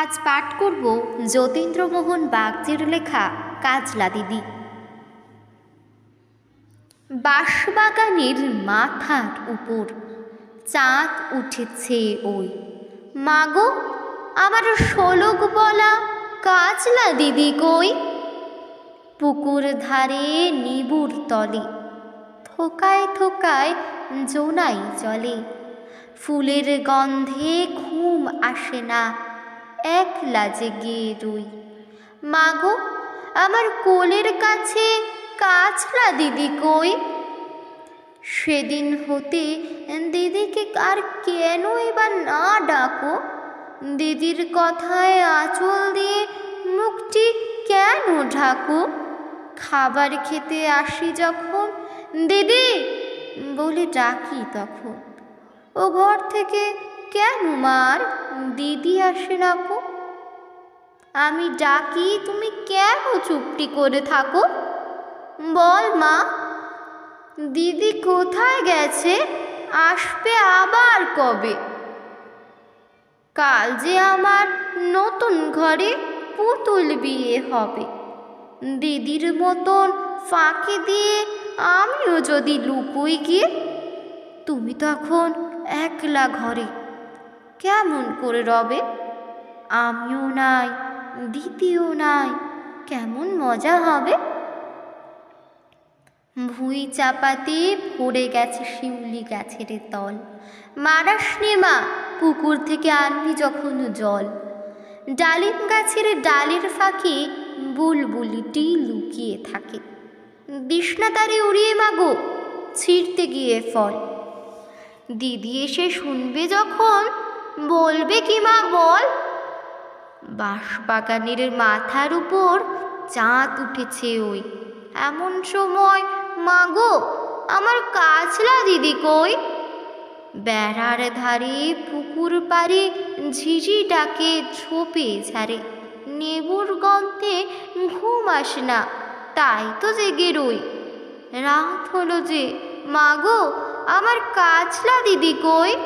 আজ পাঠ করব যতীন্দ্রমোহন বাগজির লেখা কাজলা দিদি। বাঁশবাগানের মাথার উপর চাঁদ উঠেছে ওই। মাগো, আমার শোলক বলা কাজলা দিদি কই? পুকুর ধারে নিবুর তলে, থোকায় থোকায় জোনাই চলে ফুলের গন্ধে ঘুম আসে না একলা জেগে রই। মাগো, আমার কোলের কাছে কাছলা দিদি কই? সেদিন হতে দিদিকে আর কেনই বা না ডাকো? দিদির কথায় আঁচল দিয়ে মুখটি কেন ঢাকো? খাবার খেতে আসি যখন, দিদি? বলে ডাকি তখন। ও ঘর থেকে কেন মার? দিদি আসে না কো। আমি ডাকি, তুমি কেন চুপটি করে থাকো? বল মা, দিদি কোথায় গেছে? আসবে আবার কবে? কাল যে আমার নতুন ঘরে পুতুল বিয়ে হবে। দিদির মতন ফাঁকি দিয়ে আমিও যদি লুকোই গিয়ে, তুমি তখন একলা ঘরে কেমন করে রবে? আমিও নাই, দ্বিতীয় নাই, কেমন মজা হবে? ভুঁই চাপাতে ভরে গেছে শিউলি গাছের তল। মারাস মা, পুকুর থেকে আনবি যখন জল। ডালিম গাছের ডালের ফাঁকে বুলবুলিটি লুকিয়ে থাকে। বিষ্ণাতারে উড়িয়ে মাগো ছিঁড়তে গিয়ে ফল। দিদি এসে শুনবে যখন বলবে কি মা, বল। বাঁশবাগানের মাথার উপর চাঁদ উঠেছে ওই। এমন সময় মাগো আমার কাছলা দিদি কই? বেড়ার ধারে পুকুর পাড়ে ঝিঝি ডাকে, ঝোপে ঝাড়ে। নেবুর গন্ধে ঘুম আসে না, তাই তো জেগে রই। রাত হলো যে মাগো আমার কাছলা দিদি কই?